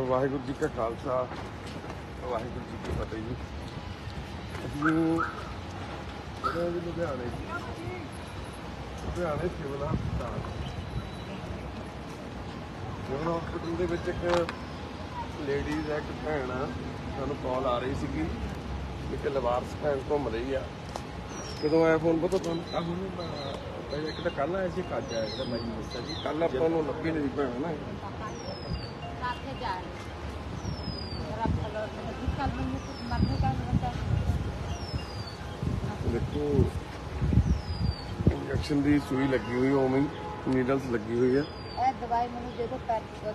ਵਾਹਿਗੁਰੂ ਜੀ ਕਾ ਖਾਲਸਾ ਵਾਹਿਗੁਰੂ ਜੀ ਕੀ ਫਤਿਹ ਜੀ। ਅਸੀਂ ਜਿਹੜੇ ਵੀ ਲੁਧਿਆਣੇ ਲੁਧਿਆਣੇ ਸਿਵਲ ਹਸਪਤਾਲ ਸਿਵਲ ਹਸਪਤਾਲ ਦੇ ਵਿੱਚ ਇੱਕ ਲੇਡੀਜ਼ ਇੱਕ ਭੈਣ ਸਾਨੂੰ ਕਾਲ ਆ ਰਹੀ ਸੀਗੀ ਇੱਕ ਲਵਾਰਸ ਭੈਣ ਘੁੰਮ ਰਹੀ ਆ। ਕਦੋਂ ਆਇਆ ਫੋਨ ਪਤਾ ਤੁਹਾਨੂੰ? ਇੱਕ ਤਾਂ ਕੱਲ ਆਇਆ ਸੀ ਕੱਜ ਆਇਆ ਜਿਹੜਾ ਮੈਂ ਦੱਸਿਆ ਜੀ। ਕੱਲ ਆਪਾਂ ਨੂੰ ਲੱਭੀ ਨਹੀਂ ਭੈਣ ਨਾ। ਸਾਥੇ ਜਾ ਰਹੇ ਇੰਜੈਕਸ਼ਨ ਦੀ ਸੂਈ ਲੱਗੀ ਹੋਈ ਓਵੇਂ ਨੀਡਲਸ ਲੱਗੀ ਹੋਈ ਆ। ਇਹ ਦਵਾਈ ਮੈਨੂੰ ਦੇ ਦੋ ਪੈਰ ਸਤਿ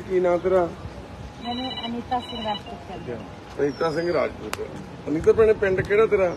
ਕੀ ਨਾਮ ਤੇਰਾ? ਮੈਨੂੰ ਅਨੀਤਾ ਸਿੰਘ ਰਾਜਪੂਤ ਅਨੀਤਾ ਸਿੰਘ ਰਾਜਪੂਤ। ਅਨੀਤਾ ਭੈਣੇ ਪਿੰਡ ਕਿਹੜਾ ਤੇਰਾ?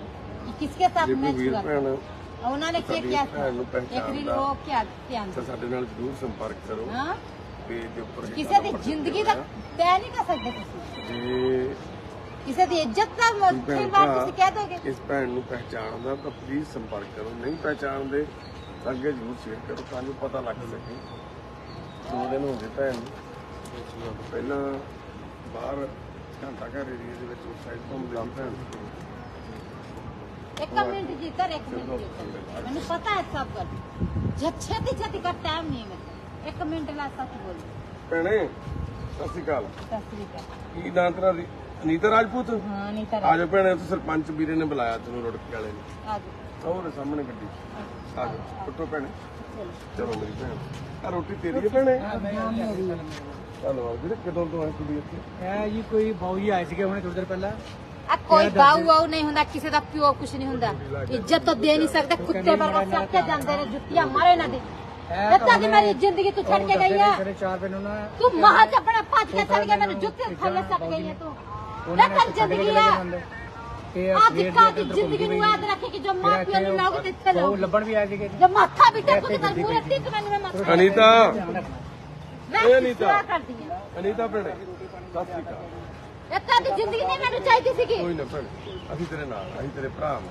ਜੀ ਕਿ ਕਿਸਕੇ ਸਾਥ ਜੇ ਕੋਈ ਮੈਚ ਵੀਰ हुआ ਭੈਣ और उन्होंने क्या ਸਾਡੀ किया ਭੈਣ ਨੂੰ एक ਪਹਿਚਾਣਦਾ। रील वो क्या ध्यान ਤਾਂ दो ਸਾਡੇ ਨਾਲ ਜ਼ਰੂਰ ਸੰਪਰਕ ਕਰੋ हाँ ਤੇ ਦੇ ਉੱਪਰ ਹੀ किसी दी ਨੰਬਰ जिंदगी ਦਿੱਤੇ का ਹੋਏ तय नहीं कर सकते किसी ਆ। ਜੇ किसी दी इज्जत का ਕੋਈ फिर ਭੈਣ बात ਭਰਾ किसी कह दोगे ਇਸ ਭੈਣ ਨੂੰ ਪਹਿਚਾਣਦਾ ਤਾਂ ਪਲੀਜ਼ ਸੰਪਰਕ ਕਰੋ ਨਹੀਂ ਪਹਿਚਾਣਦੇ ਤਾਂ ਅੱਗੇ ਜ਼ਰੂਰ ਸ਼ੇਅਰ ਕਰੋ ਤਾਂ ਜੋ ਪਤਾ ਲੱਗ ਸਕੇ ਦੋ ਦਿਨ ਹੋ ਗਏ ਭੈਣ ਨੂੰ ਪਹਿਲਾਂ ਬਾਹਰ ਘੰਟਾ ਘਰ ਏਰੀਏ ਦੇ ਵਿੱਚ ਉਸ ਸਾਈਡ ਤੋਂ ਮਿਲਾਂ ਭੈਣ ਇੱਕ ਮਿੰਟ ਜੀ ਕਰ ਇੱਕ ਮਿੰਟ ਜੀ ਕਰ ਮੈਨੂੰ ਪਤਾ ਹੈ ਸਭ ਗੱਲ। ਜਦ ਛੇਤੀ ਛੇਤੀ ਕਰ ਟਾਈਮ ਨਹੀਂ ਮਿਲਦਾ। ਇੱਕ ਮਿੰਟ ਲਾ ਸੱਚ ਬੋਲ। ਭੈਣੇ ਸਤਿ ਸ਼੍ਰੀ ਅਕਾਲ। ਸਤਿ ਸ਼੍ਰੀ ਅਕਾਲ। ਕੀ ਨਾਂ ਤੇਰਾ ਦੀ ਅਨੀਤਾ ਰਾਜਪੂਤ? ਹਾਂ ਨੀਤਾ ਰਾਜ ਆਜੋ ਭੈਣੇ ਉੱਥੇ ਸਰਪੰਚ ਵੀਰੇ ਨੇ ਬੁਲਾਇਆ ਤੈਨੂੰ ਰੁੜਕ ਵਾਲੇ ਨੇ। ਆਜੋ ਉਹਦੇ ਸਾਹਮਣੇ ਗੱਡੀ ਆਜੋ ਉੱਠੋ ਭੈਣੇ। ਚਲੋ। ਮੇਰੀ ਭੈਣ। ਆ ਰੋਟੀ ਤੇਰੀ ਹੈ ਭੈਣੇ? ਧੰਨਵਾਦ ਵੀਰੇ ਕਿਦੋਂ ਤੋਂ ਆਏ ਤੁਸੀਂ ਇੱਥੇ? ਹੈ ਜੀ ਕੋਈ ਬਾਊ ਜੀ ਆਏ ਸੀਗੇ ਹੁਣੇ ਥੋੜੀ ਦੇਰ ਪਹਿਲਾਂ। ਆ ਕੋਈ ਬਾਉ ਆਉ ਨਹੀਂ ਹੁੰਦਾ ਕਿਸੇ ਦਾ ਪਿਓ ਕੁਛ ਨਹੀਂ ਹੁੰਦਾ। ਇੱਜ਼ਤ ਤਾਂ ਦੇ ਨਹੀਂ ਸਕਦੇ ਕੁੱਤੇ ਵਰਗਾ ਸੱਟ ਕੇ ਜਾਂਦੇ ਨੇ ਜੁੱਤੀਆਂ ਮਾਰੇ ਨਾ ਦੇ। ਇੱਦਾਂ ਦੀ ਮੇਰੀ ਜ਼ਿੰਦਗੀ ਤੂੰ ਛੱਡ ਕੇ ਗਈ ਆ। ਤੂੰ ਮਹਾਂ ਚ ਆਪਣਾ ਭੱਜ ਕੇ ਛੱਡ ਕੇ ਮੈਨੂੰ ਜੁੱਤੀ ਥੱਲੇ ਸੱਟ ਗਈ ਆ ਤੂੰ। ਉਹਨਾਂ ਇਹ ਨੇ ਤਾਂ ਸਾਡੇ ਜ਼ਿੰਦਗੀ ਆ। ਅੱਜ ਕੱਲ੍ਹ ਦੇ ਜ਼ਿੰਦਗੀ ਨੂੰ ਯਾਦ ਰੱਖੇ ਕਿ ਜੋ ਮਾਂ ਪਿਓ ਨੂੰ ਲਾਓਗੇ ਤੇ ਇੱਥੇ ਉਹ ਲਾਓਗੇ ਲੱਭਣ ਵੀ ਆਏ ਸੀਗੇ ਜੀ। ਮਾਥਾ ਵੀ ਤੇ ਕਰ ਪੂਰੇ ਟਿਕ ਮੈਨੂੰ ਮੈਂ ਮਾਥਾ ਅਨੀਤਾ। ਮੈਂ ਇਹ ਅਨੀਤਾ। ਕਰਦੀ ਆ ਅਨੀਤਾ ਭੈਣੇ ਸਤਿ ਸ਼੍ਰੀ ਅਕਾਲ। ਇੱਦਾਂ ਦੀ ਜ਼ਿੰਦਗੀ ਨਹੀਂ ਮੈਨੂੰ ਚਾਹੀਦੀ ਸੀਗੀ। ਕੋਈ ਨਾ ਭੈਣੇ, ਅਸੀਂ ਤੇਰੇ ਨਾਲ, ਅਸੀਂ ਤੇਰੇ ਭਰਾ ਹਾਂ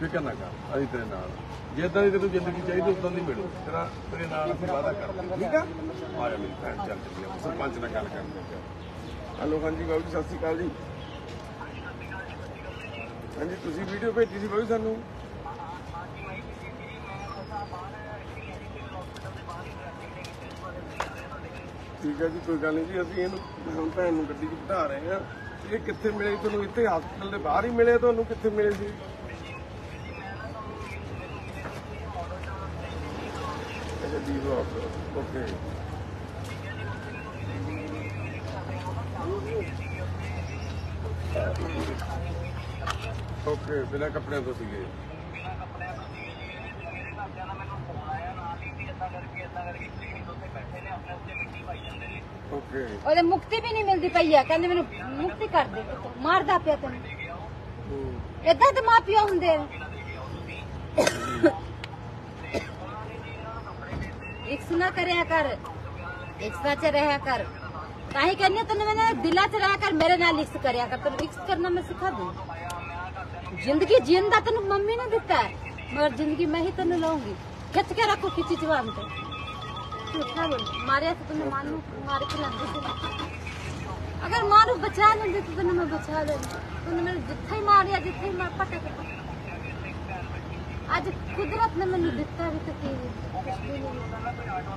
ਫਿਕਰ ਨਾ ਕਰ, ਅਸੀਂ ਤੇਰੇ ਨਾਲ। ਜਿੱਦਾਂ ਦੀ ਤੈਨੂੰ ਜ਼ਿੰਦਗੀ ਚਾਹੀਦੀ, ਉਦਾਂ ਦੀ ਮਿਲੂ। ਤੇਰਾ, ਤੇਰੇ ਨਾਲ ਅਸੀਂ ਵਾਅਦਾ ਕਰਦੇ ਠੀਕ ਆ? ਆ ਜਾ ਮੇਰੀ ਭੈਣ, ਚੱਲ ਚੱਲੀਏ ਸਰਪੰਚ ਨਾਲ ਗੱਲ ਕਰਦੇ ਹਾਂ। ਹਲੋ, ਹਾਂਜੀ ਬਾਬੂ ਜੀ, ਸਤਿ ਸ਼੍ਰੀ ਅਕਾਲ ਜੀ। ਹਾਂਜੀ, ਤੁਸੀਂ ਵੀਡੀਓ ਭੇਜੀ ਸੀ ਬਾਬੂ ਸਾਨੂੰ? ਠੀਕ ਹੈ ਜੀ, ਕੋਈ ਗੱਲ ਨਹੀਂ ਜੀ, ਅਸੀਂ ਇਹਨੂੰ, ਹੁਣ ਭੈਣ ਨੂੰ ਗੱਡੀ 'ਚ ਬਿਠਾ ਰਹੇ ਹਾਂ। ਇਹ ਕਿੱਥੇ ਮਿਲੇ? ਤੁਹਾਨੂੰ ਇੱਥੇ ਹਸਪਤਾਲ ਦੇ ਬਾਹਰ ਹੀ ਮਿਲੇ, ਤੁਹਾਨੂੰ ਕਿੱਥੇ ਮਿਲੇ ਸੀ? ਓਕੇ ਓਕੇ ਬਿਨਾਂ ਕੱਪੜਿਆਂ ਤੋਂ ਸੀਗੇ ਓਕੇ ਉਹਦੇ ਮੁਕਤੀ ਵੀ ਨਹੀਂ ਮਿਲਦੀ ਪਈ ਆ। ਕਹਿੰਦੇ ਮੈਨੂੰ ਮੁਕਤੀ ਕਰ ਦੇ ਮਾਰਦਾ ਪਿਆ ਤੈਨੂੰ। ਏਦਾਂ ਤੇ ਮਾਂ ਪਿਓ ਹੁੰਦੇ ਆ। ਇੱਕ ਸੁਨਾ ਕਰਿਆ ਕਰ, ਇੱਕ ਸੱਚ ਰਹਿਆ ਕਰ। ਕਾਹੀ ਕਰਨੀ ਤੈਨੂੰ ਮੈਨੇ ਦਿਲਾਂ ਚ ਰਹਿ ਕਰ, ਮੇਰੇ ਨਾਲ ਲਿਖਸ ਕਰਿਆ ਕਰ। ਤੈਨੂੰ ਲਿਖਸ ਕਰਨਾ ਮੈਂ ਸਿਖਾ ਦੂੰ। ਜ਼ਿੰਦਗੀ ਜੀਣ ਦਾ ਤੈਨੂੰ ਮੰਮੀ ਨੇ ਦਿੱਤਾ ਹੈ, ਮਗਰ ਜ਼ਿੰਦਗੀ ਮੈਂ ਹੀ ਤੈਨੂੰ ਲਾਉਂਗੀ ਖਿੱਚ ਕੇ ਰੱਖੋ ਖਿੱਚੀ ਜਵਾਨ ਤੇ। ਝੂਠਾ ਬੋਲ ਮਾਰਿਆ ਤਾਂ ਤੈਨੂੰ ਮਾਂ ਨੂੰ ਮਾਰ ਕੇ ਲੰਦੇ ਸੀ ਅਗਰ ਮਾਂ ਨੂੰ ਬਚਾ ਲੈਂਦੇ ਤਾਂ ਤੈਨੂੰ ਮੈਂ ਬਚਾ ਲੈਂਦੀ ਤੈਨੂੰ ਮੈਨੂੰ ਜਿੱਥੇ ਹੀ ਮਾਰਿਆ ਜਿੱਥੇ ਹੀ ਮਾਰ ਪਟਕ ਅੱਜ ਕੁਦਰਤ ਨੇ ਮੈਨੂੰ ਦਿੱਤਾ ਵੀ ਤਾਂ ਕੀ ਕੁਛ ਵੀ ਨਹੀਂ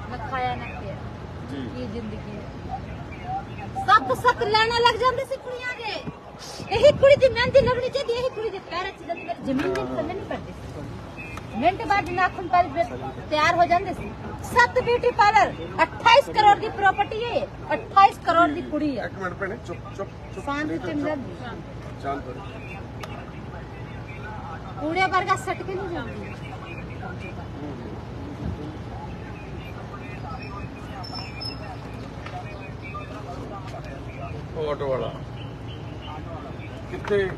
ਨਾ ਖਾਇਆ ਨਾ ਪੀਆ ਜੀ ਇਹ ਜ਼ਿੰਦਗੀ ਹੈ ਸੱਤ ਸੱਤ ਲੈਣਾ ਲੱਗ ਜਾਂਦੇ ਸੀ ਕੁੜੀਆਂ ਦੇ ਇਹੀ ਕੁੜੀ ਦੀ ਮਹਿੰਦੀ ਲੱਗਣੀ ਚਾਹੀਦੀ ਇਹੀ ਕੁੜੀ ਦੇ ਪੈਰਾਂ 'ਚ ਜਦ ਮੇਰੀ ਜ਼ਮੀਨ ਦੇ ਥੱਲੇ ਨਹੀਂ ਪੜਦੀ ਸੱਤ ਬਿਊਟੀ ਪਾਰਲਰ 28 ਕਰੋੜ ਦੀ ਪ੍ਰਾਪਰਟੀ ਹੈ 28 ਕਰੋੜ ਦੀ ਕੁੜੀ ਹੈ। ਇੱਕ ਮਿੰਟ ਭੈਣੇ ਚੁੱਪ ਚੁੱਪ ਚੁੱਪ ਸ਼ਾਂਤ ਚਿੰਦਾ ਚੱਲ ਪਰ ਕੂੜੇ ਵਰਗਾ ਸੱਟ ਕੇ ਨਹੀਂ ਜਾਂਦੀ। ਆਟੋ ਵਾਲਾ। ਕਿੱਥੇ?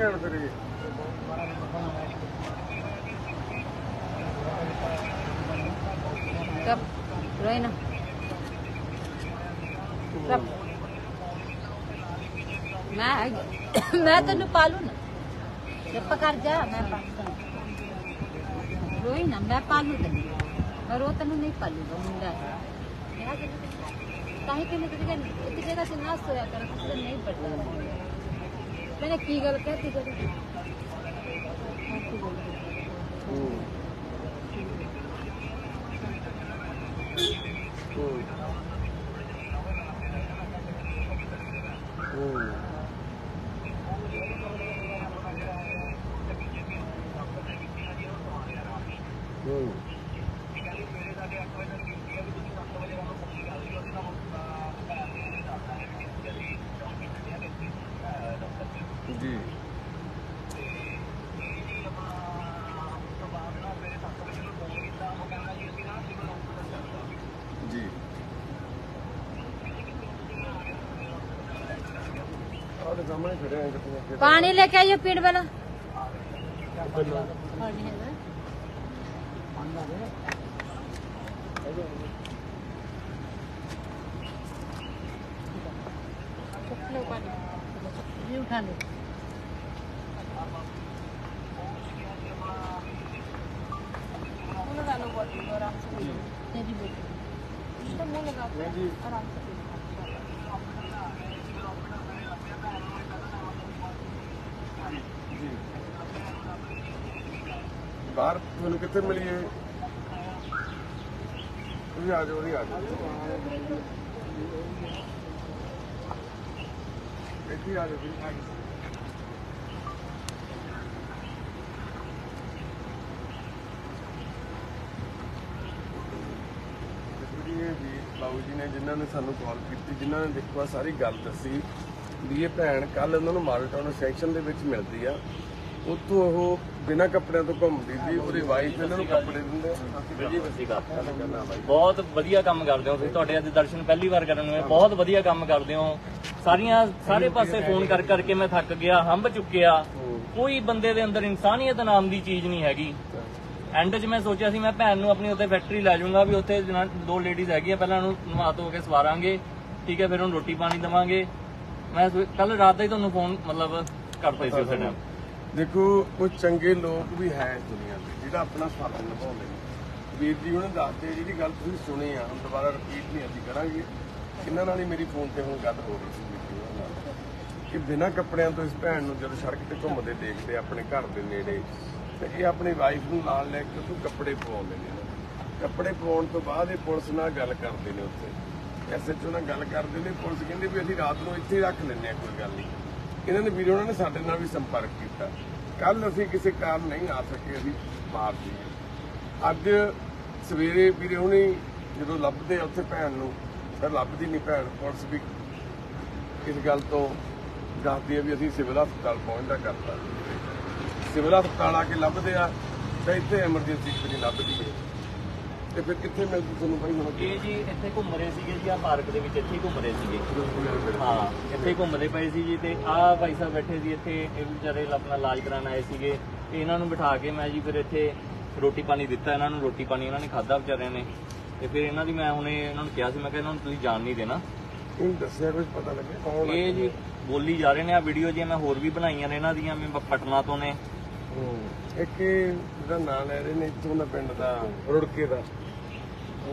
ਭੈਣ ਤੇਰੀ। Kap, Roy na. Kap. ਮੈਂ ਮੈਂ ਤੈਨੂੰ ਪਾਲੂ ਨਾ। ਜੱਪ ਕਰ ਜਾ ਮੈਂ ਪਾਲੂ ਰੋਈ ਨਾ ਮੈਂ ਪਾਲੂ ਤੈਨੂੰ। ਮੈਂ ਰੋ ਤੈਨੂੰ ਨਹੀਂ ਪਾਲੂਗਾ ਮੁੰਡਾ ਤਾਂ ਹੀ ਕਿ ਮੈਂ ਤੇਰੇ ਕਿਤੇ ਦਾ ਸਿੰਨਾ ਸੋਇਆ ਕਰ ਕਿਸੇ ਨਹੀਂ ਬੜਦਾ मैंने की गल कहती करी ਹੂੰ ਹੂੰ पानी लेके आइए पीड़ वाला। ये उठा लो। ਬਾਹਰ ਤੁਹਾਨੂੰ ਕਿੱਥੇ ਮਿਲੀ ਇਹ ਤੁਸੀਂ ਆ ਜਾਓ ਜੀ ਆ ਜਾਓ। ਇੱਥੇ ਆ ਜਾਓ ਜੀ ਬਾਬੂ ਜੀ ਨੇ ਜਿਨ੍ਹਾਂ ਨੇ ਸਾਨੂੰ ਕਾਲ ਕੀਤੀ, ਜਿਨ੍ਹਾਂ ਨੇ ਦੇਖੋ ਸਾਰੀ ਗੱਲ ਦੱਸੀ ਵੀ ਇਹ ਭੈਣ ਕੱਲ ਉਹਨਾਂ ਨੂੰ ਮਾਡਲ ਟਾਊਨ ਸੈਕਸ਼ਨ ਦੇ ਵਿੱਚ ਮਿਲਦੀ ਆ। ਉੱਥੋਂ ਉਹ ਬਿਨਾਂ ਕੱਪੜਿਆਂ ਤੋਂ ਘੁੰਮਦੀ ਸੀ, ਉਹਦੀ ਵਾਈਫ ਇਹਨਾਂ ਨੂੰ ਕੱਪੜੇ ਦਿੰਦੇ ਬਹੁਤ ਵਧੀਆ ਕੰਮ ਕਰਦੇ ਹੋ ਤੁਸੀਂ। ਤੁਹਾਡੇ ਅੱਜ ਦਰਸ਼ਨ ਪਹਿਲੀ ਵਾਰ ਕਰਨ ਨੂੰ ਬਹੁਤ ਵਧੀਆ ਕੰਮ ਕਰਦੇ ਹੋ। ਸਾਰੀਆਂ ਸਾਰੇ ਪਾਸੇ ਫੋਨ ਕਰ ਕਰਕੇ ਮੈਂ ਥੱਕ ਗਿਆ ਹੰਬ ਚੁੱਕਿਆ। ਕੋਈ ਬੰਦੇ ਦੇ ਅੰਦਰ ਇਨਸਾਨੀਅਤ ਨਾਮ ਦੀ ਚੀਜ਼ ਨਹੀਂ ਹੈਗੀ। ਐਂਡ 'ਚ ਮੈਂ ਸੋਚਿਆ ਸੀ, ਮੈਂ ਭੈਣ ਨੂੰ ਆਪਣੀ ਉੱਥੇ ਫੈਕਟਰੀ ਲੈ ਜਾਊਂਗਾ ਵੀ ਉੱਥੇ ਦੋ ਲੇਡੀਜ਼ ਹੈਗੀਆਂ, ਪਹਿਲਾਂ ਉਹਨੂੰ ਨਵਾ ਧੋ ਕੇ ਸਵਾਰਾਂਗੇ। ਠੀਕ ਹੈ, ਫਿਰ ਉਹਨੂੰ ਰੋਟੀ ਪਾਣੀ ਦੇਵਾਂਗੇ। ਮੈਂ ਕੱਲ ਰਾਤ ਦਾ ਹੀ ਤੁਹਾਨੂੰ ਫੋਨ ਮਤਲਬ ਕਰਤਾ ਸੀ ਉਸ ਟਾਈਮ ਦੇਖੋ ਕੁਝ ਚੰਗੇ ਲੋਕ ਵੀ ਹੈ ਇਸ ਦੁਨੀਆ ਤੇ ਜਿਹੜਾ ਆਪਣਾ ਫਰਜ਼ ਨਿਭਾਉਂਦੇ ਨੇ। ਵੀਰ ਜੀ, ਉਹਨੇ ਦੱਸਦੇ ਜਿਹੜੀ ਗੱਲ ਤੁਸੀਂ ਸੁਣੀ ਆ, ਹੁਣ ਦੁਬਾਰਾ ਰਿਪੀਟ ਨਹੀਂ ਅਸੀਂ ਕਰਾਂਗੇ। ਇਹਨਾਂ ਨਾਲ ਹੀ ਮੇਰੀ ਫੋਨ ਤੇ ਹੁਣ ਗੱਲ ਹੋ ਰਹੀ ਸੀ ਵੀਰ ਜੀ ਉਹਨਾਂ ਨਾਲ। ਕਿ ਬਿਨਾਂ ਕੱਪੜਿਆਂ ਤੋਂ ਇਸ ਭੈਣ ਨੂੰ ਜਦੋਂ ਸੜਕ ਤੇ ਘੁੰਮਦੇ ਦੇਖਦੇ ਆਪਣੇ ਘਰ ਦੇ ਨੇੜੇ, ਤੇ ਇਹ ਆਪਣੀ ਵਾਈਫ ਨੂੰ ਨਾਲ ਲੈ ਕੇ ਉੱਥੋਂ ਕੱਪੜੇ ਪਵਾਉਂਦੇ ਨੇ। ਕੱਪੜੇ ਪਵਾਉਣ ਤੋਂ ਬਾਅਦ ਇਹ ਪੁਲਿਸ ਨਾਲ ਗੱਲ ਕਰਦੇ ਨੇ ਉੱਥੇ। ਐਸਐਚਓ ਨਾਲ ਗੱਲ ਕਰਦੇ ਨੇ, ਪੁਲਿਸ ਕਹਿੰਦੇ ਵੀ ਅਸੀਂ ਰਾਤ ਨੂੰ ਇੱਥੇ ਹੀ ਰੱਖ ਲੈਂਦੇ ਆ ਕੋਈ ਗੱਲ ਨਹੀਂ। ਇਹਨਾਂ ਨੇ ਵੀਰੇ ਉਹਨਾਂ ਨੇ ਸਾਡੇ ਨਾਲ ਵੀ ਸੰਪਰਕ ਕੀਤਾ। ਕੱਲ ਅਸੀਂ ਕਿਸੇ ਕਾਰਨ ਨਹੀਂ ਆ ਸਕੇ, ਅਸੀਂ ਮਾਰ ਦਈਏ। ਅੱਜ ਸਵੇਰੇ ਵੀਰੇ ਹੁਣੀ ਜਦੋਂ ਲੱਭਦੇ ਆ ਉੱਥੇ ਭੈਣ ਨੂੰ, ਫਿਰ ਲੱਭਦੀ ਨਹੀਂ ਭੈਣ, ਪੁਲਿਸ ਵੀ ਇਸ ਗੱਲ ਤੋਂ ਦੱਸਦੀ ਹੈ ਵੀ ਅਸੀਂ ਸਿਵਲ ਹਸਪਤਾਲ ਪਹੁੰਚਦਾ ਕਰਤਾ ਸਿਵਲ ਹਸਪਤਾਲ ਆ ਕੇ ਲੱਭਦੇ ਆ ਤੇ ਇੱਥੇ ਐਮਰਜੈਂਸੀ ਵਿੱਚ ਲੱਭਦੀ ਹੈ ਤੇ ਫਿਰ ਕਿੱਥੇ ਮਿਲਦੀ ਤੁਹਾਨੂੰ ਬਾਈ ਹੁਣ ਇਹ ਜੀ ਇੱਥੇ ਘੁੰਮ ਰਹੇ ਸੀਗੇ ਜੀ ਆ ਪਾਰਕ ਦੇ ਵਿੱਚ ਇੱਥੇ ਹੀ ਘੁੰਮ ਰਹੇ ਸੀਗੇ ਹਾਂ ਇੱਥੇ ਘੁੰਮਦੇ ਪਏ ਸੀ ਜੀ ਤੇ ਆਹ ਭਾਈ ਸਾਹਿਬ ਬੈਠੇ ਸੀ ਇੱਥੇ ਇਹ ਵਿਚਾਰੇ ਆਪਣਾ ਇਲਾਜ ਕਰਾਉਣ ਆਏ ਸੀਗੇ ਤੇ ਇਹਨਾਂ ਨੂੰ ਬਿਠਾ ਕੇ ਮੈਂ ਜੀ ਫਿਰ ਇੱਥੇ ਰੋਟੀ ਪਾਣੀ ਦਿੱਤਾ ਇਹਨਾਂ ਨੂੰ ਰੋਟੀ ਪਾਣੀ ਇਹਨਾਂ ਨੇ ਖਾਧਾ ਵਿਚਾਰਿਆਂ ਨੇ ਤੇ ਫਿਰ ਇਹਨਾਂ ਦੀ ਮੈਂ ਹੁਣੇ ਇਹਨਾਂ ਨੂੰ ਕਿਹਾ ਸੀ ਮੈਂ ਕਿਹਾ ਇਹਨਾਂ ਨੂੰ ਤੁਸੀਂ ਜਾਣ ਨਹੀਂ ਦੇਣਾ ਇਹਨੂੰ ਦੱਸਿਆ ਕੁਝ ਪਤਾ ਲੱਗਿਆ ਕੌਣ ਆ? ਇਹ ਜੀ ਬੋਲੀ ਜਾ ਰਹੇ ਨੇ ਆ ਵੀਡੀਓ ਜੀ ਮੈਂ ਹੋਰ ਵੀ ਬਣਾਈਆਂ ਨੇ ਇਹਨਾਂ ਦੀਆਂ ਮੈਂ ਪਟਨਾ ਤੋਂ ਨੇ। ਇੱਕ ਇਹ ਜਿਹੜਾ ਨਾਂ ਲੈ ਰਹੇ ਨੇ ਇੱਥੋਂ ਦਾ ਪਿੰਡ ਦਾ ਰੁੜਕੇ ਦਾ।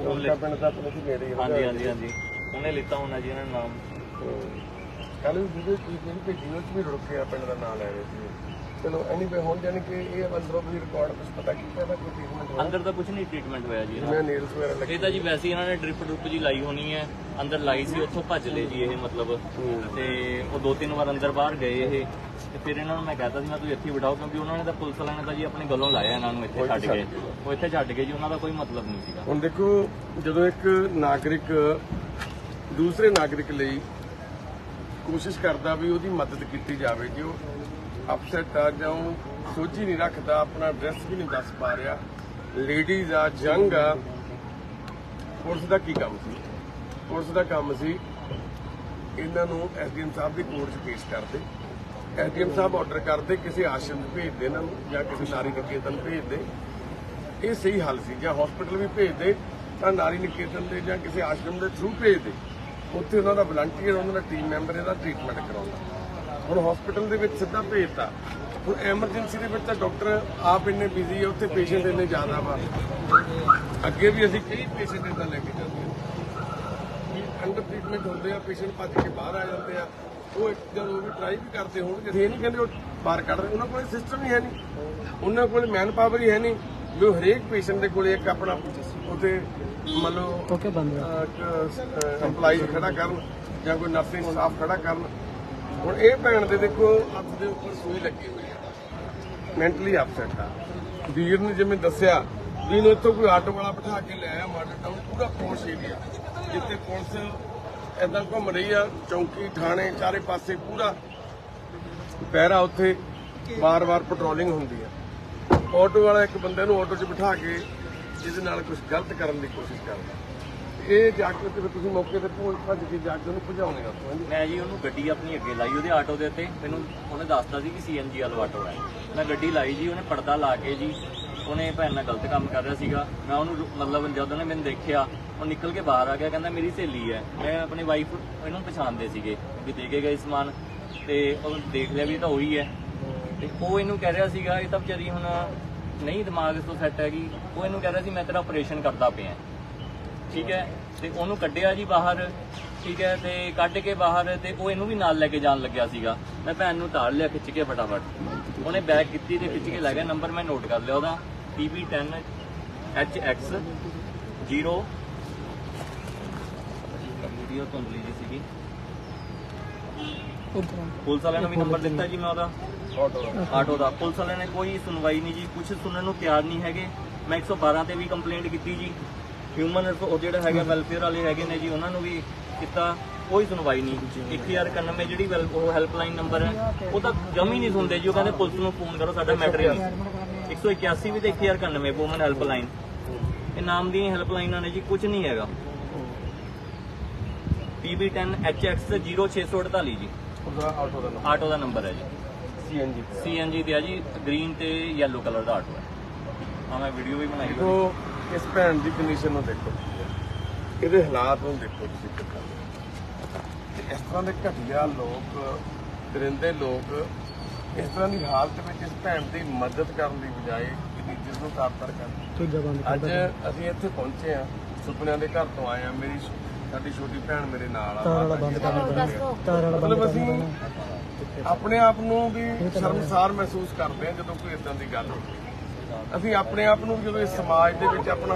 ਰੁੜਕਾ ਪਿੰਡ ਦਾ ਆਪਣੇ ਤੋਂ ਨੇੜੇ ਹੀ ਹੈਗਾ। ਹਾਂਜੀ ਹਾਂਜੀ। ਹਾਂਜੀ ਉਹਨੇ ਲਿੱਤਾ ਹੋਣਾ ਜੀ ਇਹਨਾਂ ਨੇ ਨਾਮ। ਕੱਲ ਵੀ ਵੀਡੀਓ ਕੀ ਜਿਹੜੀ ਭੇਜੀ 'ਚ ਵੀ ਰੁੜਕੇ ਆ ਪਿੰਡ ਦਾ ਨਾਂ ਲੈ ਰਹੇ ਸੀ। ਚਲੋ ਐਨੀਵੇ ਹੁਣ ਜਾਨੀ ਕਿ ਇਹ ਅੰਦਰੋਂ ਵੀ ਰਿਕਾਰਡ ਕੁਝ ਪਤਾ ਕੀਤਾ ਇਹਦਾ ਕੋਈ ਟ੍ਰੀਟਮੈਂਟ ਹੋਇਆ? ਅੰਦਰ ਤਾਂ ਕੁਝ ਨਹੀਂ ਟ੍ਰੀਟਮੈਂਟ ਹੋਇਆ ਜੀ। ਇਹਨਾਂ ਦਾ। ਜਿਵੇਂ ਨੇਲਸ ਵਗੈਰਾ ਲੱਗੇ ਇਹ ਤਾਂ ਜੀ ਵੈਸੇ ਹੀ ਇਹਨਾਂ ਨੇ ਡ੍ਰਿਪ ਡਰੁਪ ਜੀ ਲਾਈ ਹੋਣੀ ਹੈ। ਅੰਦਰ ਲਾਈ ਸੀ ਉੱਥੋਂ ਭੱਜ ਲਏ ਜੀ ਇਹ ਮਤਲਬ। ਤੇ ਉਹ ਦੋ ਤਿੰਨ ਵਾਰ ਅੰਦਰ ਬਾਹਰ ਗਏ ਇਹ। ਤੇ ਫਿਰ ਇਹਨਾਂ ਨੂੰ ਮੈਂ ਕਹਤਾ ਸੀ ਮੈਂ ਤੁਸੀਂ ਇੱਥੇ ਹੀ ਬਿਠਾਓ ਕਿਉਂਕਿ ਉਹਨਾਂ ਨੇ ਤਾਂ ਪੁਲਿਸ ਵਾਲਿਆਂ ਨੇ ਤਾਂ ਜੀ ਆਪਣੇ ਗੱਲੋਂ ਲਾਇਆ ਇਹਨਾਂ ਨੂੰ ਇੱਥੇ ਛੱਡ ਕੇ। ਛੱਡ ਉਹ ਇੱਥੇ ਛੱਡ ਕੇ ਜੀ ਉਹਨਾਂ ਦਾ ਕੋਈ ਮਤਲਬ ਨਹੀਂ ਸੀਗਾ। ਹੁਣ ਦੇਖੋ ਜਦੋਂ ਇੱਕ ਨਾਗਰਿਕ ਦੂਸਰੇ ਨਾਗਰਿਕ ਲਈ ਕੋਸ਼ਿਸ਼ ਕਰਦਾ ਵੀ ਉਹਦੀ ਮਦਦ ਕੀਤੀ ਜਾਵੇ ਕਿ ਉਹ ਅਪਸੈਟ ਆ ਜਾਂ ਉਹ ਸੋਝੀ ਨਹੀਂ ਰੱਖਦਾ, ਆਪਣਾ ਐਡਰੈਸ ਵੀ ਨਹੀਂ ਦੱਸ ਪਾ ਰਿਹਾ। ਲੇਡੀਜ਼ ਆ ਜੰਗ ਆ। ਪੁਲਿਸ ਦਾ ਕੀ ਕੰਮ ਸੀ? ਪੁਲਿਸ ਦਾ ਕੰਮ ਸੀ, ਇਹਨਾਂ ਨੂੰ ਐਸਡੀਐਮ ਸਾਹਿਬ ਦੀ ਕੋਰਟ 'ਚ ਪੇਸ਼ ਕਰਦੇ। ਐਸਡੀਐਮ ਸਾਹਿਬ ਆਰਡਰ ਕਰਦੇ, ਕਿਸੇ ਆਸ਼ਰਮ ਭੇਜਦੇ ਇਹਨਾਂ ਨੂੰ, ਜਾਂ ਕਿਸੇ ਨਾਰੀ ਨਿਕੇਤਨ ਭੇਜਦੇ। ਇਹ ਸਹੀ ਹੱਲ ਸੀ, ਜਾਂ ਹਸਪੀਟਲ ਵੀ ਭੇਜਦੇ, ਤਾਂ ਨਾਰੀ ਨਿਕੇਤਨ ਦੇ ਜਾਂ ਕਿਸੇ ਆਸ਼ਰਮ ਦੇ ਥਰੂ ਭੇਜਦੇ। ਉੱਥੇ ਉਹਨਾਂ ਦਾ ਵਲੰਟੀਅਰ ਉਹਨਾਂ ਦਾ ਟੀਮ ਮੈਂਬਰ ਇਹਦਾ ਟ੍ਰੀਟਮੈਂਟ ਕਰਾਉਂਦਾ। ਹੁਣ ਹਸਪੀਟਲ ਦੇ ਵਿੱਚ ਸਿੱਧਾ ਭੇਜਤਾ। ਹੁਣ ਐਮਰਜੈਂਸੀ ਦੇ ਵਿੱਚ ਤਾਂ ਡਾਕਟਰ ਆਪ ਇੰਨੇ ਬਿਜ਼ੀ ਆ ਉੱਥੇ ਪੇਸ਼ੈਂਟ ਇੰਨੇ ਜ਼ਿਆਦਾ ਵਾ। ਅੱਗੇ ਵੀ ਅਸੀਂ ਕਈ ਪੇਸ਼ੈਂਟ ਇਦਾਂ ਲੈ ਕੇ ਜਾਂਦੇ ਹਾਂ ਅੰਡਰ ਟ੍ਰੀਟਮੈਂਟ ਹੁੰਦੇ ਆ ਪੇਸ਼ੈਂਟ ਭੱਜ ਕੇ ਬਾਹਰ ਆ ਜਾਂਦੇ ਆ। ਉਹ ਇੱਕ ਜਦ ਉਹ ਵੀ ਟਰਾਈ ਵੀ ਕਰਦੇ ਹੋਣਗੇ। ਇਹ ਨਹੀਂ ਕਹਿੰਦੇ ਉਹ ਬਾਹਰ ਕੱਢ ਰਹੇ। ਉਹਨਾਂ ਕੋਲ ਸਿਸਟਮ ਹੀ ਹੈ ਨਹੀਂ। ਉਹਨਾਂ ਕੋਲ ਮੈਨ ਪਾਵਰ ਹੀ ਹੈ ਨਹੀਂ। ਵੀ ਹਰੇਕ ਪੇਸ਼ੈਂਟ ਦੇ ਕੋਲ ਇੱਕ ਆਪਣਾ ਉੱਥੇ ਮੰਨ ਲਓ ਓਕੇ ਬੰਦ ਐਮਪਲਾਈ ਖੜਾ ਕਰਨ ਜਾਂ ਕੋਈ ਨਰਸਿੰਗ ਸਟਾਫ ਖੜਾ ਕਰਨ। ਹੁਣ ਇਹ ਭੈਣ ਦੇ ਦੇਖੋ ਅੱਖ ਦੇ ਉੱਪਰ ਸੂਈ ਲੱਗੀ ਹੋਈ ਹੈ। ਮੈਂਟਲੀ ਅਪਸੈਟ ਆ। ਵੀਰ ਨੇ ਜਿਵੇਂ ਦੱਸਿਆ ਵੀ ਇਹਨੂੰ ਇੱਥੋਂ ਕੋਈ ਆਟੋ ਵਾਲਾ ਬਿਠਾ ਕੇ ਲੈ ਆਇਆ, ਮਾਡਲ ਟਾਊਨ ਪੂਰਾ ਪੌਸ਼ ਏਰੀਆ ਜਿੱਥੇ ਪੁਲਿਸ ਏਦਾਂ ਘੁੰਮ ਰਹੀ ਆ, ਚੌਂਕੀ, ਥਾਣੇ, ਚਾਰੇ ਪਾਸੇ ਪੂਰਾ ਪਹਿਰਾ ਉੱਥੇ, ਵਾਰ-ਵਾਰ ਪੈਟਰੋਲਿੰਗ ਹੁੰਦੀ ਆ। ਆਟੋ ਵਾਲਾ ਇੱਕ ਬੰਦੇ ਨੂੰ ਆਟੋ 'ਚ ਬਿਠਾ ਕੇ, ਜਿਹਦੇ ਨਾਲ ਕੁਝ ਗਲਤ ਕਰਨ ਦੀ ਕੋਸ਼ਿਸ਼ ਕਰਦਾ। ਇਹ ਜਾ ਕੇ ਤੇ ਫਿਰ ਤੁਸੀਂ ਮੌਕੇ ਤੇ ਪਹੁੰਚ ਭੱਜ ਕੇ ਜਾ ਕੇ ਉਹਨੂੰ ਭਜਾਉਣੇ ਆ ਉੱਥੋਂ ਹਾਂਜੀ। ਮੈਂ ਜੀ ਉਹਨੂੰ ਗੱਡੀ ਆਪਣੀ ਅੱਗੇ ਲਾਈ, ਉਹਦੇ ਆਟੋ ਦੇ ਉੱਤੇ। ਮੈਨੂੰ ਉਹਨੇ ਦੱਸਤਾ ਸੀ ਕਿ ਸੀਐਨਜੀ ਵਾਲਾ ਆਟੋ ਹੈ। ਮੈਂ ਗੱਡੀ ਲਾਈ ਜੀ, ਉਹਨੇ ਪਰਦਾ ਲਾ ਕੇ ਜੀ, ਉਹਨੇ ਭੈਣ ਨਾਲ ਗਲਤ ਕੰਮ ਕਰ ਰਿਹਾ ਸੀਗਾ। ਮੈਂ ਉਹਨੂੰ ਰੁ- ਮਤਲਬ ਜਦ ਉਹਨੇ ਮੈਨੂੰ ਦੇਖਿਆ, ਉਹ ਨਿਕਲ ਕੇ ਬਾਹਰ ਆ ਗਿਆ, ਕਹਿੰਦਾ ਮੇਰੀ ਸਹੇਲੀ ਹੈ। ਮੈਂ ਆਪਣੀ ਵਾਈਫ ਇਹਨੂੰ ਪਛਾਣਦੇ ਸੀਗੇ ਵੀ ਦੇ ਕੇ ਗਏ ਸਮਾਨ। ਤੇ ਉਹ ਦੇਖ ਲਿਆ ਵੀ ਇਹ ਤਾਂ ਉਹੀ ਹੈ। ਤੇ ਉਹ ਇਹਨੂੰ ਕਹਿ ਰਿਹਾ ਸੀਗਾ, ਇਹ ਤਾਂ ਵਿਚਾਰੀ ਹੁਣ ਨਹੀਂ ਦਿਮਾਗ ਇਸ ਤੋਂ ਸੈੱਟ ਹੈਗੀ ਉਹ ਇਹਨੂੰ ਕਹਿ ਰਿਹਾ ਸੀ, ਮੈਂ ਤੇਰਾ ਆਪਰੇਸ਼ਨ ਕਰਦਾ ਪਿਆ। ਠੀਕ ਹੈ, ਤੇ ਉਹਨੂੰ ਕੱਢਿਆ ਜੀ ਬਾਹਰ, ਠੀਕ ਹੈ, ਤੇ ਕੱਢ ਕੇ ਬਾਹਰ ਤੇ ਉਹ ਇਹਨੂੰ ਵੀ ਨਾਲ ਲੈ ਕੇ ਜਾਣ ਲੱਗਿਆ ਸੀਗਾ। ਮੈਂ ਭੈਣ ਨੂੰ ਤਾੜ ਲਿਆ ਖਿੱਚ ਕੇ ਫਟਾਫਟ। ਉਹਨੇ ਬੈਗ ਕੀਤੀ ਤੇ ਖਿੱਚ ਕੇ ਲੈ ਗਿਆ ਨੰਬਰ ਮੈਂ ਨੋਟ ਕਰ ਲਿਆ ਉਹਦਾ। PB10 HX 0 ਵੀਡੀਓ ਧੁੰਦਲੀ ਜੀ ਸੀਗੀ। ਪੁਲਿਸ ਵਾਲਿਆਂ ਨੂੰ ਵੀ ਨੰਬਰ ਦਿੱਤਾ ਜੀ ਮੈਂ ਉਹਦਾ। ਆਟੋ ਦਾ। ਪੁਲਿਸ ਵਾਲਿਆਂ ਨੇ ਕੋਈ ਸੁਣਵਾਈ ਨਹੀਂ ਜੀ ਕੁਝ ਸੁਣਨ ਨੂੰ ਤਿਆਰ ਨਹੀਂ ਹੈਗੇ। ਮੈਂ 112 ਤੇ ਵੀ ਕੰਪਲੇਂਟ ਕੀਤੀ ਜੀ। ਹਿਊਮਨ ਉਹ ਜਿਹੜਾ ਹੈਗਾ ਵੈਲਫੇਅਰ ਵਾਲੇ ਹੈਗੇ ਨੇ ਜੀ ਉਹਨਾਂ ਨੂੰ ਵੀ ਕੀਤਾ ਕੋਈ ਸੁਣਵਾਈ ਨਹੀਂ। 1091 ਜਿਹੜੀ ਉਹ ਹੈਲਪਲਾਈਨ ਨੰਬਰ ਹੈ ਉਹ ਤਾਂ ਜਮ ਹੀ ਨਹੀਂ ਸੁਣਦੇ ਜੀ ਉਹ ਕਹਿੰਦੇ ਪੁਲਿਸ ਨੂੰ ਫੋਨ ਕਰੋ ਸਾਡਾ ਮੈਟਰ ਹੀ ਨਹੀਂ। 181 ਵੀ ਤੇ 1091 ਵੂਮਨ ਹੈਲਪਲਾਈਨ ਇਹ ਨਾਮ ਦੀਆਂ ਹੈਲਪਲਾਈਨਾਂ ਨੇ ਜੀ ਕੁਝ ਨਹੀਂ ਹੈਗਾ। PB10 HX 0648 ਜੀ। ਆਟੋ ਦਾ ਦਾ ਨੰਬਰ ਹੈ ਜੀ। ਸੀਐਨਜੀ ਸੀਐਨਜੀ ਤੇ ਆ ਜੀ ਗ੍ਰੀਨ ਤੇ ਯੈਲੋ ਕਲਰ ਦਾ ਆਟੋ ਹੈ। ਆ ਮੈਂ ਵੀਡੀਓ ਵੀ ਬਣਾਈ ਦੇਖੋ ਇਸ ਭੈਣ ਦੀ ਕੰਡੀਸ਼ਨ ਨੂੰ ਦੇਖੋ। ਇਹਦੇ ਹਾਲਾਤ ਨੂੰ ਦੇਖੋ ਤੁਸੀਂ ਕਿੱਦਾਂ। ਤੇ ਇਸ ਤਰ੍ਹਾਂ ਦੇ ਘਟੀਆ ਲੋਕ ਦਰਿੰਦੇ ਲੋਕ ਇਸ ਤਰ੍ਹਾਂ ਦੀ ਹਾਲਤ ਵਿੱਚ ਇਸ ਭੈਣ ਦੀ ਮਦਦ ਕਰਨ ਦੀ ਬਜਾਏ ਜਿਸ ਨੂੰ ਤਾਰ-ਤਾਰ ਕਰਨ। ਅੱਜ ਅਸੀਂ ਇੱਥੇ ਪਹੁੰਚੇ ਆ ਸੁਪਨਿਆਂ ਦੇ ਘਰ ਤੋਂ ਆਏ ਆ ਮੇਰੀ ਸਾਡੀ ਛੋਟੀ ਭੈਣ ਮੇਰੇ ਨਾਲ ਆ। ਮਤਲਬ ਅਸੀਂ ਆਪਣੇ ਆਪ ਨੂੰ ਵੀ ਸ਼ਰਮਸਾਰ ਮਹਿਸੂਸ ਕਰਦੇ ਆ ਜਦੋਂ ਕੋਈ ਇਦਾਂ ਦੀ ਗੱਲ ਹੁੰਦੀ ਹੈ ਅਸੀਂ ਆਪਣੇ ਆਪ ਨੂੰ ਵੀ ਜਦੋਂ ਇਸ ਸਮਾਜ ਦੇ ਵਿੱਚ ਆਪਣਾ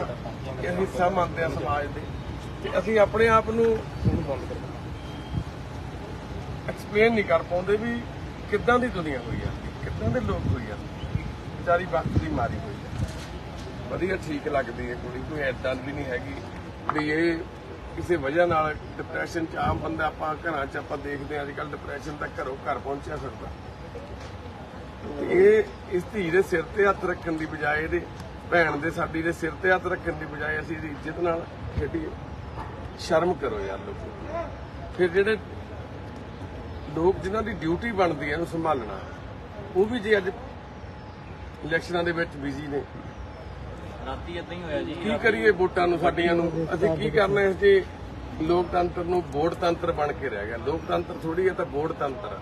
ਹਿੱਸਾ ਮੰਨਦੇ ਆ ਸਮਾਜ ਦੇ, ਤੇ ਅਸੀਂ ਆਪਣੇ ਆਪ ਨੂੰ ਐਕਸਪਲੇਨ ਨਹੀਂ ਕਰ ਪਾਉਂਦੇ ਵੀ ਕਿੱਦਾਂ ਦੀ ਦੁਨੀਆ ਹੋਈ ਆ, ਕਿੱਦਾਂ ਦੇ ਲੋਕ ਹੋਈ ਆ। ਵਿਚਾਰੀ ਵਕਤ ਦੀ ਮਾਰੀ ਹੋਈ ਆ। ਵਧੀਆ ਠੀਕ ਲੱਗਦੀ ਹੈ ਕੁੜੀ, ਕੋਈ ਐਦਾਂ ਵੀ ਨਹੀਂ ਹੈਗੀ। ਵੀ ਇਹ ਕਿਸੇ ਵਜ੍ਹਾ ਨਾਲ ਡਿਪਰੈਸ਼ਨ ਚ ਆਮ ਬੰਦਾ ਆਪਾਂ ਘਰਾਂ ਚ ਆਪਾਂ ਦੇਖਦੇ ਆ ਅੱਜ ਕੱਲ ਡਿਪਰੈਸ਼ਨ ਤੱਕ ਘਰੋਂ ਘਰ ਪਹੁੰਚਿਆ ਫਿਰਦਾ ਤੇ ਇਹ ਇਸ ਧੀ ਦੇ ਸਿਰ ਤੇ ਹੱਥ ਰੱਖਣ ਦੀ ਬਜਾਏ ਇਹਦੇ ਭੈਣ ਦੇ ਸਾਡੀ ਦੇ ਸਿਰ ਤੇ ਹੱਥ ਰੱਖਣ ਦੀ ਬਜਾਏ ਅਸੀਂ ਇਹਦੀ ਇੱਜ਼ਤ ਨਾਲ ਖੇਡੀਏ। ਸ਼ਰਮ ਕਰੋ ਯਾਰ ਲੋਕੋ। ਫਿਰ ਜਿਹੜੇ ਲੋਕ ਜਿਨ੍ਹਾਂ ਦੀ ਡਿਊਟੀ ਬਣਦੀ ਹੈ ਇਹਨੂੰ ਸੰਭਾਲਣਾ ਉਹ ਵੀ ਜੇ ਅੱਜ ਇਲੈਕਸ਼ਨਾਂ ਦੇ ਵਿੱਚ ਬਿਜ਼ੀ ਨੇ। ਰਾਤੀ ਇਦਾਂ ਹੀ ਹੋਇਆ ਜੀ। ਕੀ ਕਰੀਏ ਵੋਟਾਂ ਨੂੰ ਸਾਡੀਆਂ ਨੂੰ? ਅਸੀਂ ਕੀ ਕਰਨਾ ਇਸ ਜੇ ਲੋਕਤੰਤਰ ਨੂੰ ਵੋਟ ਤੰਤਰ ਬਣ ਕੇ ਰਹਿ ਗਿਆ? ਲੋਕਤੰਤਰ ਥੋੜੀ ਹੈ ਤਾਂ ਵੋਟ ਤੰਤਰ ਹੈ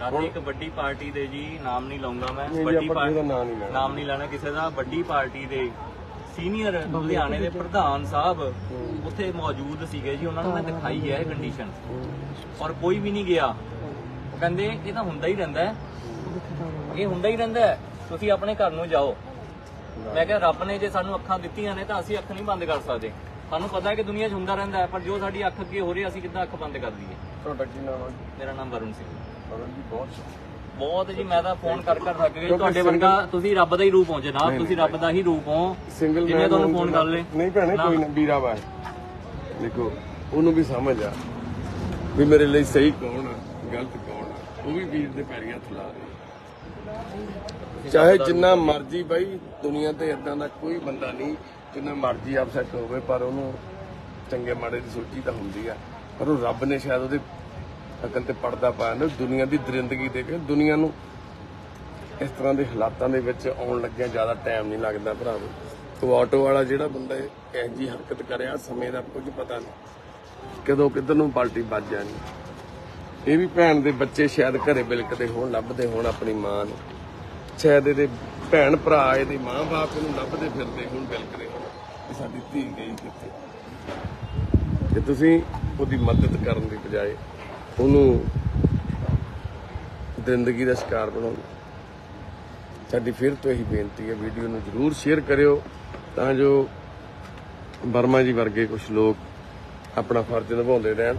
ਰਾਤੀ ਇੱਕ ਵੱਡੀ ਪਾਰਟੀ ਦੇ ਜੀ ਨਾਮ ਨਹੀਂ ਲਵਾਂਗਾ ਮੈਂ ਨਹੀਂ ਜੀ, ਵੱਡੀ ਆਪਾਂ ਕਿਸੇ ਦਾ ਪਾਰਟੀ ਨਾਂ ਨਹੀਂ ਲੈਣਾ। ਨਾਮ ਨਹੀਂ ਲੈਣਾ ਕਿਸੇ ਦਾ ਵੱਡੀ ਪਾਰਟੀ ਦੇ ਸੀਨੀਅਰ ਲੁਧਿਆਣੇ ਦੇ ਪ੍ਰਧਾਨ ਸਾਹਿਬ ਉੱਥੇ ਮੌਜੂਦ ਸੀਗੇ ਜੀ ਉਹਨਾਂ ਨੂੰ ਮੈਂ ਦਿਖਾਈ ਹੈ ਕੰਡੀਸ਼ਨ ਔਰ ਕੋਈ ਵੀ ਨਹੀਂ ਗਿਆ। ਉਹ ਕਹਿੰਦੇ ਇਹ ਤਾਂ ਹੁੰਦਾ ਹੀ ਰਹਿੰਦਾ ਹੈ। ਇਹ ਹੁੰਦਾ ਹੀ ਰਹਿੰਦਾ ਹੈ। ਤੁਸੀਂ ਆਪਣੇ ਘਰ ਨੂੰ ਜਾਓ। ਮੈਂ ਕਿਹਾ ਰੱਬ ਨੇ ਜੇ ਸਾਨੂੰ ਅੱਖਾਂ ਦਿੱਤੀਆਂ ਨੇ ਤਾਂ ਅਸੀਂ ਅੱਖ ਨਹੀਂ ਬੰਦ ਕਰ ਸਕਦੇ। ਸਾਨੂੰ ਪਤਾ ਹੈ ਕਿ ਦੁਨੀਆ 'ਚ ਹੁੰਦਾ ਰਹਿੰਦਾ ਹੈ ਪਰ ਜੋ ਸਾਡੀ ਅੱਖ ਅੱਗੇ ਹੋ ਰਹੀ ਹੈ, ਅਸੀਂ ਕਿੱਦਾਂ ਅੱਖ ਬੰਦ ਕਰ ਦਈਏ? ਤੁਹਾਡਾ ਕੀ ਨਾਮ ਹੈ ਮੇਰਾ ਨਾਮ ਵਰੁਣ ਸਿੰਘ। ਪਵਨ ਜੀ ਬਹੁਤ ਬਹੁਤ ਜੀ ਮੈਂ ਤਾਂ ਫੋਨ ਕਰ ਕਰ ਥੱਕ ਗਿਆ। ਤੁਹਾਡੇ ਵਰਗਾ ਤੁਸੀਂ ਰੱਬ ਦਾ ਹੀ ਰੂਪ ਹੋ ਜਨਾਬ। ਤੁਸੀਂ ਰੱਬ ਦਾ ਹੀ ਰੂਪ ਹੋ। ਸਿੰਗਲ ਜਿੰਨੇ ਤੁਹਾਨੂੰ ਫੋਨ ਕਰ ਲਏ। ਨਹੀਂ ਭੈਣੇ ਕੋਈ ਨਾ ਵੀਰਾ ਵਾ। ਦੇਖੋ ਉਹਨੂੰ ਵੀ ਸਮਝ ਆ ਵੀ ਮੇਰੇ ਲਈ ਸਹੀ ਕੌਣ ਆ ਗਲਤ ਕੌਣ ਆ। ਉਹ ਵੀ ਵੀਰ ਦੇ ਪੈਰੀਂ ਹੱਥ ਲਾ ਰਿਹਾ ਚਾਹੇ ਜਿੰਨਾ ਮਰਜ਼ੀ ਬਾਈ ਦੁਨੀਆ ਤੇ ਇਦਾਂ ਦਾ ਕੋਈ ਬੰਦਾ ਨਹੀਂ। ਜਿੰਨਾ ਮਰਜ਼ੀ ਅਪਸੈਟ ਹੋਵੇ, ਪਰ ਉਹਨੂੰ ਚੰਗੇ ਮਾੜੇ ਦੀ ਸੋਚੀ ਤਾਂ ਹੁੰਦੀ ਆ। ਪਰ ਉਹ ਰੱਬ ਨੇ ਸ਼ਾਇਦ ਉਹਦੇ ਅਕਲ ਤੇ ਪੜਦਾ ਪਾਇਆ ਨਾ, ਦੁਨੀਆ ਦੀ ਦਰਿੰਦਗੀ ਦੇ ਕੇ, ਦੁਨੀਆ ਨੂੰ ਇਸ ਤਰ੍ਹਾਂ ਦੇ ਹਾਲਾਤਾਂ ਦੇ ਵਿੱਚ ਆਉਣ ਲੱਗਿਆ ਜ਼ਿਆਦਾ ਟਾਈਮ ਨਹੀਂ ਲੱਗਦਾ ਭਰਾਵੋ। ਉਹ ਆਟੋ ਵਾਲਾ ਜਿਹੜਾ ਬੰਦਾ ਇਹ ਜੀ ਹਰਕਤ ਕਰਿਆ, ਸਮੇਂ ਦਾ ਕੁਝ ਪਤਾ ਨਹੀਂ। ਕਦੋਂ ਕਿੱਧਰ ਨੂੰ ਪਲਟੀ ਵੱਜ ਜਾਣੀ। ਇਹ ਵੀ ਭੈਣ ਦੇ ਬੱਚੇ ਸ਼ਾਇਦ ਘਰੇ ਬਿਲਕਦੇ ਹੋਣ, ਲੱਭਦੇ ਹੋਣ ਆਪਣੀ ਮਾਂ ਨੂੰ। ਸ਼ਾਇਦ ਇਹਦੇ ਭੈਣ ਭਰਾ, ਇਹਦੇ ਮਾਂ-ਬਾਪ ਇਹਨੂੰ ਲੱਭਦੇ ਫਿਰਦੇ ਹੁਣ ਬਿਲਕਦੇ ਹੋਣ ਕਿ ਸਾਡੀ ਧੀ ਗਈ ਕਿੱਥੇ? ਕਿ ਤੁਸੀਂ ਉਹਦੀ ਮਦਦ ਕਰਨ ਦੀ ਬਜਾਏ ਉਹਨੂੰ ਜ਼ਿੰਦਗੀ ਦਾ ਸ਼ਿਕਾਰ ਬਣਾਉਂਦੇ। ਸਾਡੀ ਫਿਰ ਤੋਂ ਇਹੀ ਬੇਨਤੀ ਹੈ, ਵੀਡੀਓ ਨੂੰ ਜਰੂਰ ਸ਼ੇਅਰ ਕਰਿਓ, ਤਾਂ ਜੋ ਵਰਮਾ ਜੀ ਵਰਗੇ ਕੁਝ ਲੋਕ ਆਪਣਾ ਫਰਜ਼ ਨਿਭਾਉਂਦੇ ਰਹਿਣ।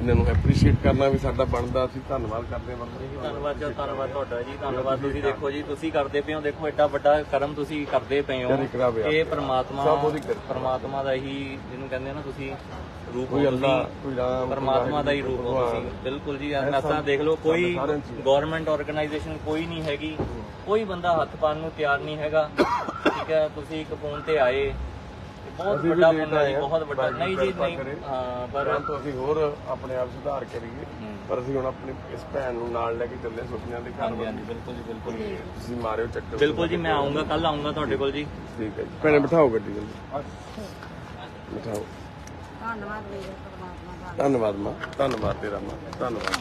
ਇਹਨਾਂ ਨੂੰ ਐਪਰੀਸ਼ੀਏਟ ਕਰਨਾ ਵੀ ਸਾਡਾ ਬਣਦਾ ਅਸੀਂ ਧੰਨਵਾਦ ਕਰਦੇ ਹਾਂ ਧੰਨਵਾਦ ਜੀ ਧੰਨਵਾਦ ਤੁਹਾਡਾ ਜੀ ਧੰਨਵਾਦ ਤੁਸੀਂ ਦੇਖੋ ਜੀ ਤੁਸੀਂ ਕਰਦੇ ਪਏ ਹੋ ਦੇਖੋ ਐਡਾ ਵੱਡਾ ਕਰਮ ਤੁਸੀਂ ਕਰਦੇ ਪਏ ਹੋ। ਇਹ ਪ੍ਰਮਾਤਮਾ। ਪ੍ਰਮਾਤਮਾ ਦਾ ਹੀ ਜਿਹਨੂੰ ਕਹਿੰਦੇ ਆ ਨਾ ਤੁਸੀਂ ਰੂਪ ਹੋ ਤੁਸੀਂ। ਪਰਮਾਤਮਾ ਦਾ ਹੀ ਰੂਪ ਹੋ ਤੁਸੀਂ। ਬਿਲਕੁਲ ਜੀ ਤਾਂ ਦੇਖ ਲਓ ਕੋਈ। ਗਵਰਨਮੈਂਟ ਆਰਗੇਨਾਈਜੇਸ਼ਨ ਕੋਈ ਨਹੀਂ ਹੈਗੀ। ਕੋਈ ਬੰਦਾ ਹੱਥ ਪਾਉਣ ਨੂੰ ਤਿਆਰ ਨਹੀਂ ਹੈਗਾ। ਠੀਕ ਹੈ ਤੁਸੀਂ ਇੱਕ ਫੋਨ ਤੇ ਆਏ। ਬਹੁਤ ਵੱਡਾ ਬੰਦਾ ਜੀ। ਬਹੁਤ ਵੱਡਾ। ਨਹੀਂ ਜੀ ਨਹੀਂ ਪਰ ਅਸੀਂ ਹੋਰ ਆਪਣੇ ਆਪ ਸੁਧਾਰ ਕਰੀਏ। ਪਰ ਅਸੀਂ ਹੁਣ ਆਪਣੀ ਇਸ ਭੈਣ ਨੂੰ ਨਾਲ ਲੈ ਕੇ ਚੱਲੇ ਸੁਪਨਿਆਂ ਦੇ ਘਰ ਹਾਂਜੀ ਬਿਲਕੁਲ ਜੀ ਬਿਲਕੁਲ। ਤੁਸੀਂ ਮਾਰਿਓ ਚੱਕਰ ਬਿਲਕੁਲ ਜੀ ਮੈਂ ਆਉਂਗਾ ਕੱਲ ਆਉਂਗਾ ਤੁਹਾਡੇ ਕੋਲ ਜੀ। ਠੀਕ ਹੈ ਜੀ। ਭੈਣੇ ਬਿਠਾਓ ਗੱਡੀ ਜਲਦੀ। ਬਿਠਾਓ। ਧੰਨਵਾਦ ਵੀਰੇ ਪਰਮਾਤਮਾ ਦਾ। ਧੰਨਵਾਦ ਮਾਂ ਧੰਨਵਾਦ ਤੇਰਾ ਮਾਂ ਧੰਨਵਾਦ।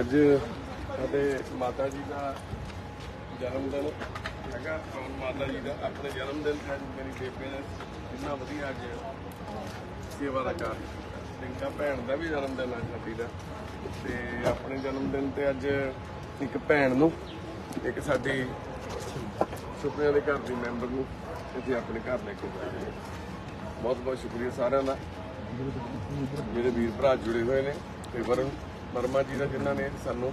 ਅੱਜ ਸਾਡੇ ਮਾਤਾ ਜੀ ਦਾ ਜਨਮ ਦਿਨ ਹੈਗਾ ਔਰ ਮਾਤਾ ਜੀ ਦਾ, ਆਪਣੇ ਜਨਮ ਦਿਨ ਤੇ ਅੱਜ ਮੇਰੀ ਬੇਬੇ ਨੇ ਇੰਨਾ ਵਧੀਆ ਅੱਜ ਸੇਵਾ ਦਾ ਕਰ ਟਿੰਕਾ ਭੈਣ ਦਾ ਵੀ ਜਨਮ ਦਿਨ ਅੱਜ ਸਾਡੀ ਦਾ, ਤੇ ਆਪਣੇ ਜਨਮ ਦਿਨ ਤੇ ਅੱਜ ਇੱਕ ਭੈਣ ਨੂੰ, ਇੱਕ ਸਾਡੀ ਸੁਪਨਿਆਂ ਦੇ ਘਰ ਦੀ ਮੈਂਬਰ ਨੂੰ, ਇੱਥੇ ਆਪਣੇ ਘਰ ਲੈ ਕੇ ਜਾਈਏ ਬਹੁਤ ਬਹੁਤ ਸ਼ੁਕਰੀਆ ਸਾਰਿਆਂ ਦਾ। ਮੇਰੇ ਵੀਰ ਭਰਾ ਜੁੜੇ ਹੋਏ ਨੇ, ਤੇ ਵਰਨ ਵਰਮਾ ਜੀ ਦਾ ਜਿਨ੍ਹਾਂ ਨੇ ਸਾਨੂੰ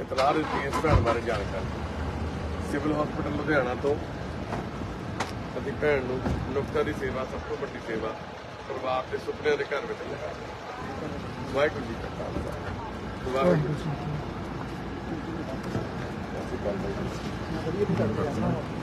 ਇਤਲਾਹ ਦਿੱਤੀ ਇਸ ਭੈਣ ਬਾਰੇ ਜਾਣਕਾਰੀ। ਸਿਵਲ ਹਸਪੀਟਲ ਲੁਧਿਆਣਾ ਤੋਂ। ਅਤੇ ਭੈਣ ਨੂੰ ਨੁਕਤਾ ਦੀ ਸੇਵਾ, ਸਭ ਤੋਂ ਵੱਡੀ ਸੇਵਾ, ਪਰਿਵਾਰ ਦੇ ਸੁਪਨਿਆਂ ਦੇ ਘਰ ਵਿੱਚ ਲੈ ਵਾਹਿਗੁਰੂ ਜੀ ਕਾ ਖਾਲਸਾ। ਵਾਹਿਗੁਰੂ ਜੀ ਕੀ ਫਤਿਹ।